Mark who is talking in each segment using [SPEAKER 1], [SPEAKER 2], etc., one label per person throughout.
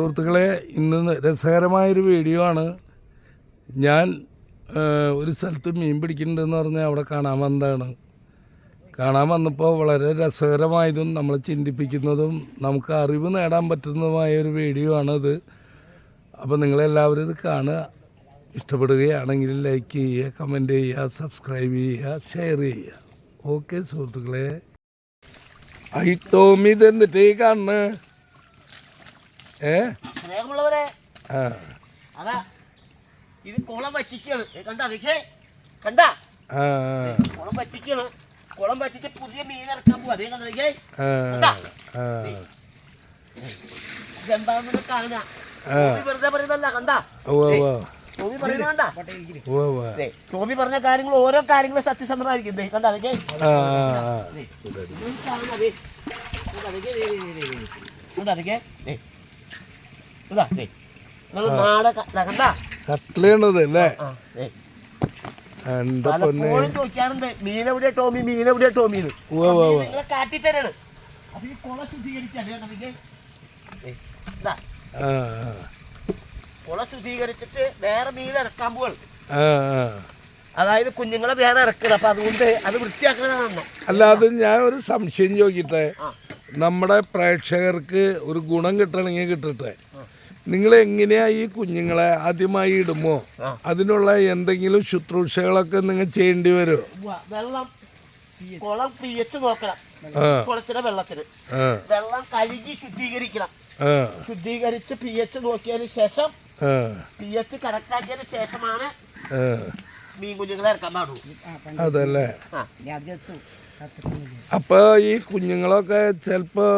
[SPEAKER 1] സുഹൃത്തുക്കളെ ഇന്ന് രസകരമായൊരു വീഡിയോ ആണ്. ഞാൻ ഒരു സ്ഥലത്ത് മീൻ പിടിക്കുന്നുണ്ടെന്ന് പറഞ്ഞാൽ അവിടെ കാണാൻ വന്നതാണ്. കാണാൻ വന്നപ്പോൾ വളരെ രസകരമായതും നമ്മൾ ചിന്തിപ്പിക്കുന്നതും നമുക്ക് അറിവ് നേടാൻ പറ്റുന്നതുമായ ഒരു വീഡിയോ ആണത് അപ്പോൾ നിങ്ങളെല്ലാവരും ഇത് കാണുക. ഇഷ്ടപ്പെടുകയാണെങ്കിൽ ലൈക്ക് ചെയ്യുക കമന്റ് ചെയ്യുക സബ്സ്ക്രൈബ് ചെയ്യുക ഷെയർ ചെയ്യുക. ഓക്കെ സുഹൃത്തുക്കളെ. ഐ തോമി ഇത് ഈ കാണുന്നത് ഏ?
[SPEAKER 2] സ്നേഹമുള്ളവരെ. അതാ ഇത് കുളം വറ്റിക്കാണ്. കണ്ടാ അതൊക്കെ കണ്ടാ? കുളം വറ്റിക്കാണ്. കുളം വറ്റിച്ച് പുതിയ മീൻ ഇറക്കാൻ പോവാ. അതേ കണ്ടതേ
[SPEAKER 1] ആ ആ.
[SPEAKER 2] ഇതെന്താണെന്ന് കാണുന്ന വെറുതെ പറയുന്നല്ല കണ്ടാ? ടോമി പറയുന്ന കണ്ടാ? പറഞ്ഞ കാര്യങ്ങൾ ഓരോ കാര്യങ്ങളും സത്യസന്ധമായിരിക്കും. കണ്ടാ അതൊക്കെ
[SPEAKER 1] ആ ആ
[SPEAKER 2] ദേ, ഇത് കാണുന്ന കണ്ടാ അതൊക്കെ? ദേ, ദേ, ദേ, ദേ, ദേ. കണ്ടാ അതൊക്കെ? ഇതാ. നിങ്ങൾ കണ്ടാ? ചോദിക്കാറുണ്ട്. മീനെവിടെയാ ടോമി? മീനെവിടെയാ ടോമി. നിങ്ങളെ കാട്ടിത്തരാണ്. അപ്പൊ ഈ കുള കുള ശുദ്ധീകരിച്ചിട്ട് വേറെ മീൻ ഇറക്കാൻ പോവാണ്. അതായത് കുഞ്ഞുങ്ങളെ വേറെ ഇറക്കണം. അപ്പൊ അതുകൊണ്ട് അത് വൃത്തിയാക്കണ
[SPEAKER 1] അല്ലാതെ അത് ഞാൻ ഒരു സംശയം ചോദിക്കട്ടെ? നമ്മുടെ പ്രേക്ഷകർക്ക് ഒരു ഗുണം കിട്ടണമെങ്കിൽ കിട്ടട്ടെ? നിങ്ങൾ എങ്ങനെയാ ഈ കുഞ്ഞുങ്ങളെ ആദ്യമായി ഇടുമോ? അതിനുള്ള എന്തെങ്കിലും ശുശ്രൂഷകളൊക്കെ നിങ്ങൾ ചെയ്യേണ്ടി വരുമോ
[SPEAKER 2] വെള്ളം കുളം പി എച്ച് നോക്കണം കുളത്തിലെ വെള്ളത്തിന് വെള്ളം കഴുകി ശുദ്ധീകരിക്കണം. ശുദ്ധീകരിച്ച് പി എച്ച് നോക്കിയതിന് ശേഷം പി എച്ച് കറക്റ്റ് ആക്കിയതിന് ശേഷമാണ് മീൻ കുഞ്ഞുങ്ങളെ ഇറക്കാൻ പാടുള്ളൂ.
[SPEAKER 1] അതല്ലേ? അപ്പൊ ഈ കുഞ്ഞുങ്ങളൊക്കെ ചിലപ്പോ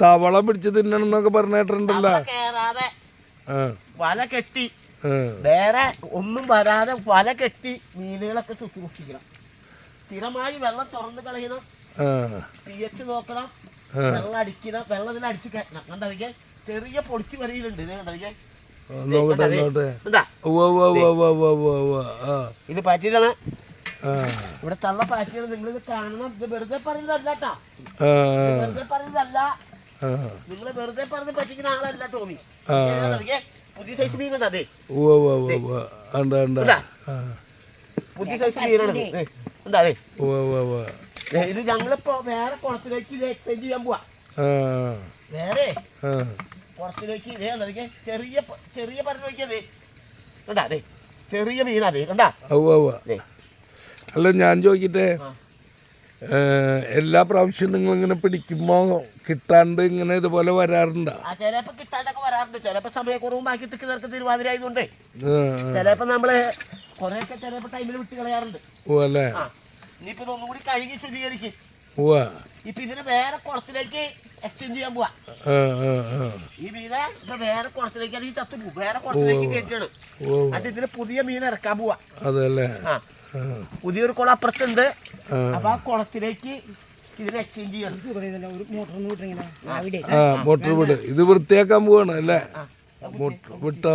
[SPEAKER 1] തവള പിടിച്ച് തിന്നണമെന്നൊക്കെ പറഞ്ഞിട്ടുണ്ടല്ലോ
[SPEAKER 2] അവിടെ കേറാതെ
[SPEAKER 1] ആ.
[SPEAKER 2] വല കെട്ടി. വേറെ ഒന്നും വരാതെ വല കെട്ടി മീനുകളൊക്കെ ശുശ്രൂഷിക്കണം സ്ഥിരമായി വെള്ളം തുറന്ന് കളയണം. പി എച്ച് നോക്കണം. വെള്ളം അടിക്കണം. വെള്ളത്തിൽ അടിച്ച് കയറ്റണം കണ്ടതിക്ക് ചെറിയ പൊടിച്ച് വരിയിലുണ്ട്. ഇത് കണ്ടതിക്ക്? ഇത് പറ്റിയതാണ്. ഇവിടെ തള്ള പാറ്റിയാണ് നിങ്ങൾ ഇത് കാണണം. ഇത് വെറുതെ പറയുന്നതല്ല കേട്ടാ വെറുതെ പറയുന്നതല്ല. നിങ്ങൾ വെറുതെ പറഞ്ഞ് പറ്റിക്കുന്ന ആളല്ല ടോമി. പുതിയ സൈസ് മീൻ അതെ.
[SPEAKER 1] ഉണ്ട്. ആ.
[SPEAKER 2] പുതിയ സൈസ് മീനാണ് ഇത്. ഉണ്ടാ അതെ ഇത് ഞങ്ങളിപ്പോ വേറെ കുളത്തിലേക്ക് ഇത് എക്സ്ചേഞ്ച് ചെയ്യാൻ പോവാ. വേറെ? കുളത്തിലേക്ക് ഇതേ കണ്ടതിക്ക് ചെറിയ ചെറിയ പറഞ്ഞു നോക്കിയതേ കണ്ടാ അതെ ചെറിയ മീനാ അതെ കണ്ടാ.
[SPEAKER 1] അല്ല ഞാൻ ചോദിക്കട്ടെ? എല്ലാ പ്രാവശ്യവും നിങ്ങൾ ഇങ്ങനെ പിടിക്കുമ്പോൾ കിട്ടാണ്ട് ഇങ്ങനെ ഇതുപോലെ വരാറുണ്ട്?
[SPEAKER 2] ചിലപ്പോ കിട്ടാണ്ടൊക്കെ വരാറുണ്ട്. ചിലപ്പോ സമയക്കുറവും ബാക്കി തിക്ക് നിർക്ക് തിരുവാതിര ആയതുകൊണ്ട്. ചിലപ്പോ നമ്മൾ കൊറേയൊക്കെ ചിലപ്പോ ടൈമിൽ വിട്ട് കളയാറുണ്ട്.
[SPEAKER 1] അല്ലേ?
[SPEAKER 2] ഇനിയിപ്പോ കഴുകി ശുദ്ധീകരിക്കും ഇപ്പൊ ഇതിനെ വേറെ കുളത്തിലേക്ക് എക്സ്ചേഞ്ച് ചെയ്യാൻ പോവാ. ഈ മീനെ ഇപ്പൊ വേറെ കുളത്തിലേക്ക് അല്ലെങ്കിൽ ചത്തു പോകും. വേറെ കുളത്തിലേക്ക് കയറ്റാണ് അത് ഇതിന് പുതിയ മീൻ ഇറക്കാൻ പോവാ.
[SPEAKER 1] അതല്ലേ?
[SPEAKER 2] പുതിയൊരു കുളം അപ്പുറത്തുണ്ട്. അപ്പൊ ആ കുളത്തിലേക്ക് ഇതിനെ എക്സ്ചേഞ്ച് ചെയ്യണം.
[SPEAKER 1] ആ. മോട്ടോർ വിട് ഇത് വൃത്തിയാക്കാൻ പോവാണ് അല്ലേ? മോട്ടോർ വിട്ടോ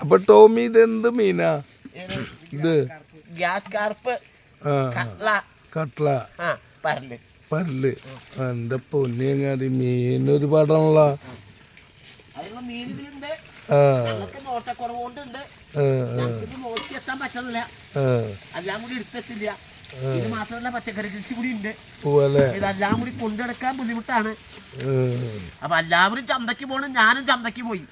[SPEAKER 1] അപ്പൊ ടോമി ഇത് എന്ത് മീനാ? ഇത്?
[SPEAKER 2] ഗ്യാസ് കാർപ്പ്
[SPEAKER 1] കട്ട്ല
[SPEAKER 2] പരൽ. പരൽ.
[SPEAKER 1] പല്ല് എന്റെ പൊന്നിയങ്ങാതി മീൻ ഒരുപാടാണല്ലോ
[SPEAKER 2] മീൻ ഇതിലുണ്ട്.
[SPEAKER 1] ആ.
[SPEAKER 2] നോക്കി എത്താൻ പറ്റുന്നില്ല എല്ലാം കൂടി എടുത്തെത്തില്ല ഇത് മാത്രമല്ല പച്ചക്കറി കൃഷി കൂടി ഉണ്ട് ഇതെല്ലാം കൂടി കൊണ്ടെടുക്കാൻ ബുദ്ധിമുട്ടാണ്. അപ്പൊ എല്ലാവരും ചന്തക്ക് പോകണം ഞാനും ചന്തക്ക് പോയി.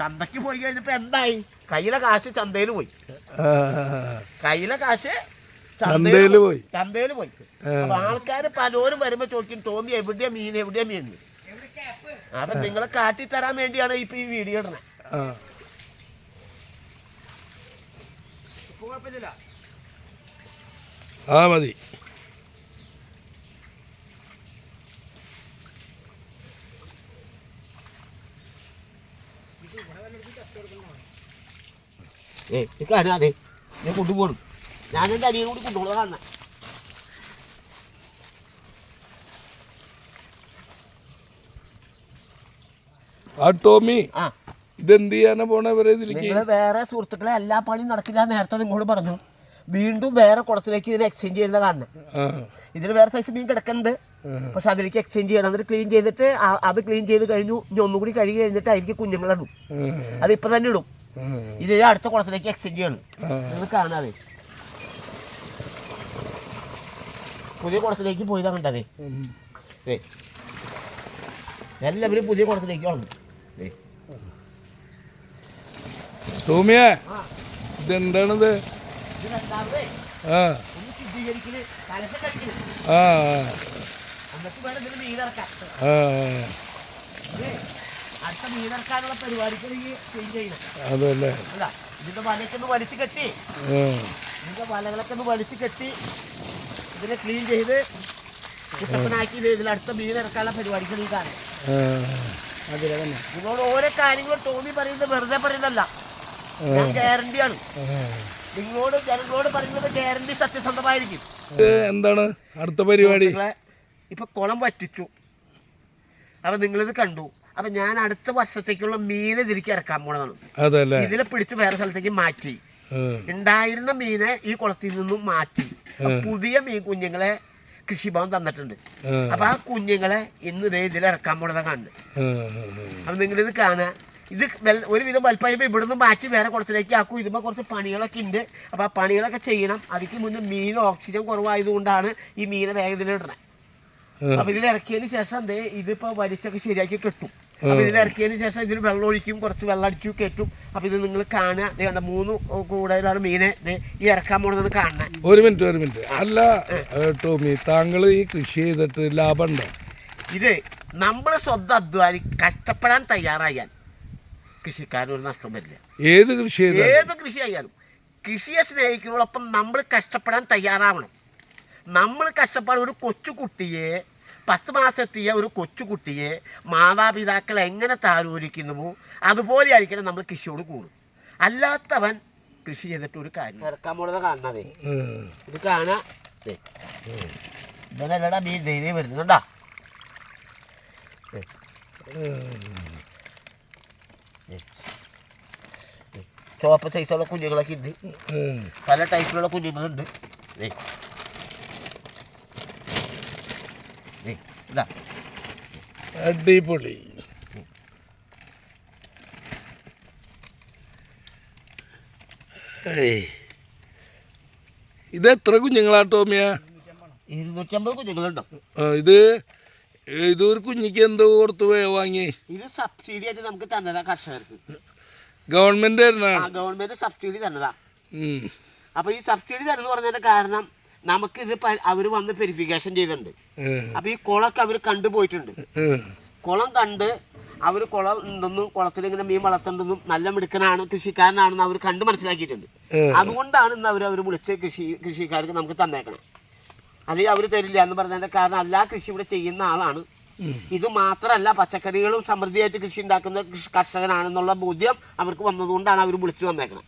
[SPEAKER 2] ചന്തക്ക് പോയി കഴിഞ്ഞപ്പോ എന്തായി? കയ്യിലെ കാശ് ചന്തയിൽ പോയി. കയ്യിലെ കാശ്
[SPEAKER 1] ചന്തയിൽ പോയി.
[SPEAKER 2] ചന്തയിൽ പോയി. ആൾക്കാര് പലരും വരുമ്പോ ചോദിക്കും ടോമി എവിടെയാ മീൻ? എവിടെയാ മീൻ. അപ്പൊ നിങ്ങളെ കാട്ടി തരാൻ വേണ്ടിയാണ് ഇപ്പൊ ഈ വീഡിയോ ഇടണേ
[SPEAKER 1] ആ മതി.
[SPEAKER 2] ഏ കാണാ അതെ ഞാൻ കൊണ്ടുപോകണം ഞാൻ എന്റെ അനിയനും കൂടി കൊണ്ടുപോകണം കാണണം
[SPEAKER 1] ആ ടോമി.
[SPEAKER 2] ആ.
[SPEAKER 1] ഇതെന്ത് ചെയ്യാനാ പോണ ഇവരെ ഇതിലേക്ക്?
[SPEAKER 2] നിങ്ങൾ വേറെ സുഹൃത്തുക്കളെ എല്ലാ പണിയും നടക്കില്ല നേരത്തെ നിങ്ങളോട് പറഞ്ഞു. വീണ്ടും വേറെ കുളത്തിലേക്ക് ഇതിനെ എക്സ്ചേഞ്ച് ചെയ്യുന്ന
[SPEAKER 1] കാരണം
[SPEAKER 2] ഇതിന് വേറെ സൈസ് മീൻ കിടക്കുന്നുണ്ട് പക്ഷെ അതിലേക്ക് എക്സ്ചേഞ്ച് ചെയ്യണം. എന്നിട്ട് ക്ലീൻ ചെയ്തിട്ട് അത് ക്ലീൻ ചെയ്ത് കഴിഞ്ഞു. ഇനി ഒന്നുകൂടി കഴുകി കഴിഞ്ഞിട്ട് അതിലേക്ക് കുഞ്ഞുങ്ങളിടും
[SPEAKER 1] അതിപ്പോ
[SPEAKER 2] അത് ഇപ്പം തന്നെ ഇടും. ഇത് അടുത്ത കുളത്തിലേക്ക് എക്സ്ചേഞ്ച് ചെയ്യണം. ഇത് കാണാതെ പുതിയ കുളത്തിലേക്ക് പോയതാ കണ്ടതേ. എല്ലാവരും പുതിയ കുളത്തിലേക്ക് വന്നു ഏ
[SPEAKER 1] ടോമിയെ
[SPEAKER 2] ആ
[SPEAKER 1] ഇതെന്താണിത്
[SPEAKER 2] ഇത് രണ്ടാമതേ
[SPEAKER 1] ആ
[SPEAKER 2] ഒന്ന് ശുദ്ധീകരിക്കൽ കലശം കഴിക്കൽ
[SPEAKER 1] ആ
[SPEAKER 2] എന്നിട്ട് വേണം ഇതിന് മീനിറക്കാൻ
[SPEAKER 1] ആ
[SPEAKER 2] ഏ അടുത്ത മീനിറക്കാനുള്ള പരിപാടിക്ക് ഇതെന്താണിത്? ആ. ചെയ്യണം.
[SPEAKER 1] അതല്ലേ.
[SPEAKER 2] ഇതിന്റെ വലയൊക്കെ ഒന്ന് വലിച്ചു കെട്ടി.
[SPEAKER 1] ആ.
[SPEAKER 2] ഇതിന്റെ വലകളൊക്കെ ഒന്ന് വലിച്ചു കെട്ടി. ഇതിനെ ക്ലീൻ ചെയ്ത് കുട്ടപ്പനാക്കി ഇതിൽ അടുത്ത മീൻ ഇറക്കാനുള്ള പരിപാടിക്ക് നീ കാണാം
[SPEAKER 1] ആ.
[SPEAKER 2] അതിലെ തന്നെ. നിങ്ങളോട് ഓരോ കാര്യങ്ങളും ടോമി പറയുന്നത് വെറുതെ പറയുന്നതല്ല. ഞാൻ ഗ്യാരണ്ടിയാണ്
[SPEAKER 1] ആ.
[SPEAKER 2] നിങ്ങളോട് ജനങ്ങളോട് പറയുന്നത് ഗ്യാരണ്ടി സത്യസന്ധമായിരിക്കും.
[SPEAKER 1] എന്താണ്? അടുത്ത പരിപാടി.
[SPEAKER 2] ഇപ്പൊ കുളം വറ്റിച്ചു. അപ്പൊ നിങ്ങളിത് കണ്ടു. അപ്പൊ ഞാൻ അടുത്ത വർഷത്തേക്കുള്ള മീനെ ഇതിലേക്ക് ഇറക്കാൻ പോണതാണ്. ഇതിനെ പിടിച്ച് വേറെ സ്ഥലത്തേക്ക് മാറ്റി. ഉണ്ടായിരുന്ന മീനെ ഈ കുളത്തിൽ നിന്നും മാറ്റി. പുതിയ മീൻ കുഞ്ഞുങ്ങളെ കൃഷിഭവൻ തന്നിട്ടുണ്ട്. അപ്പൊ ആ കുഞ്ഞുങ്ങളെ ഇന്ന് ഇതേ ഇതിൽ ഇറക്കാൻ പോണതാ കാണുന്നത്. അപ്പൊ നിങ്ങളിത് കാണുക. ഇത് ഒരുവിധം വലുപ്പമായപ്പോ ഇവിടുന്ന് മാറ്റി വേറെ കുറച്ചിലേക്ക് ആക്കും. ഇതുമ്പോൾ കുറച്ച് പണികളൊക്കെ ഉണ്ട്. അപ്പോൾ ആ പണികളൊക്കെ ചെയ്യണം. അതിക്ക് മുന്നേ മീൻ ഓക്സിജൻ കുറവായതുകൊണ്ടാണ് ഈ മീനെ വേഗത്തിൽ ഇടണേ.
[SPEAKER 1] ആ.
[SPEAKER 2] അപ്പൊ ഇതിൽ ഇറക്കിയതിന് ശേഷം ദേ ഇതിപ്പോ വലിച്ചൊക്കെ ശരിയാക്കി കെട്ടും. അപ്പൊ ഇതിൽ ഇറക്കിയതിന് ശേഷം ഇതിൽ വെള്ളം ഒഴിക്കും കുറച്ച് വെള്ളം അടിക്കും കെട്ടും അപ്പൊ ഇത് നിങ്ങൾ കാണുക. ദേ കണ്ട മൂന്ന് കൂടുതലാണ് മീനെ ഈ ഇറക്കാൻ പോണതെന്ന് കാണണേ
[SPEAKER 1] ഒരു മിനിറ്റ് ഒരു മിനിറ്റ്. അല്ല ടോമി താങ്കൾ ഈ കൃഷി ചെയ്തിട്ട് ലാഭമുണ്ടോ
[SPEAKER 2] ഇത് നമ്മൾ സ്വന്തം അധ്വാനി കഷ്ടപ്പെടാൻ തയ്യാറായാൽ കൃഷിക്കാരന് ഒരു നഷ്ടം വരില്ല.
[SPEAKER 1] ഏത് കൃഷി
[SPEAKER 2] ഏത് കൃഷി ആയാലും കൃഷിയെ സ്നേഹിക്കുന്നതോടൊപ്പം നമ്മൾ കഷ്ടപ്പെടാൻ തയ്യാറാവണം. നമ്മൾ കഷ്ടപ്പാട് ഒരു കൊച്ചുകുട്ടിയെ പത്ത് മാസത്തിയ ഒരു കൊച്ചുകുട്ടിയെ മാതാപിതാക്കൾ എങ്ങനെ താലോലിക്കുന്നുവോ അതുപോലെ ആയിരിക്കണം നമ്മൾ കൃഷിയോട് കൂടും. അല്ലാത്തവൻ കൃഷി ചെയ്തിട്ട് ഒരു കാര്യം ഇറക്കാൻ പോണത് കാണണതേ. ഇത് കാണാ. ഇതല്ലടാ മീൻ ധൈര്യം വരുന്നുണ്ടാ? ചുവപ്പ് സൈസുള്ള കുഞ്ഞുങ്ങളൊക്കെ ഉണ്ട് പല ടൈപ്പിലുള്ള കുഞ്ഞുങ്ങളുണ്ട്. ഇതാ.
[SPEAKER 1] അടിപൊളി. ഇത് എത്ര കുഞ്ഞുങ്ങളാ ടോമിയ?
[SPEAKER 2] ഇരുന്നൂറ്റമ്പത് കുഞ്ഞുങ്ങളുണ്ടോ.
[SPEAKER 1] ആ, ഇത് കുഞ്ഞിക്ക് എന്തോ കൊടുത്ത് വാങ്ങി.
[SPEAKER 2] ഇത് സബ്സിഡി ആയിട്ട് നമുക്ക് തന്നതാ കർഷകർക്ക്.
[SPEAKER 1] ഗവൺമെന്റ്
[SPEAKER 2] ആ ഗവൺമെന്റ് സബ്സിഡി തന്നതാ. അപ്പൊ ഈ സബ്സിഡി തരുന്ന പറഞ്ഞതിന്റെ കാരണം നമുക്ക് ഇത് അവർ വന്ന് വെരിഫിക്കേഷൻ ചെയ്തിട്ടുണ്ട്. അപ്പൊ ഈ കുളമൊക്കെ അവർ കണ്ടുപോയിട്ടുണ്ട് കുളം കണ്ട് അവർ കുളം ഉണ്ടെന്നും കുളത്തിൽ ഇങ്ങനെ മീൻ വളർത്തുണ്ടെന്നും നല്ല മിടുക്കനാണ് കൃഷിക്കാരനാണെന്ന് അവർ കണ്ട് മനസ്സിലാക്കിയിട്ടുണ്ട്. അതുകൊണ്ടാണ് ഇന്ന് അവർ അവർ വിളിച്ച് കൃഷി കൃഷിക്കാർക്ക് നമുക്ക് തന്നേക്കണം. അല്ലെങ്കിൽ അവർ തരില്ല എന്ന് പറഞ്ഞതിന്റെ കാരണം എല്ലാ കൃഷി ഇവിടെ ചെയ്യുന്ന ആളാണ്. ഇത് മാത്രമല്ല പച്ചക്കറികളും സമൃദ്ധിയായിട്ട് കൃഷി ഉണ്ടാക്കുന്ന കർഷകനാണെന്നുള്ള ബോധ്യം അവർക്ക് വന്നതുകൊണ്ടാണ് അവർ വിളിച്ചു വന്നേക്കണം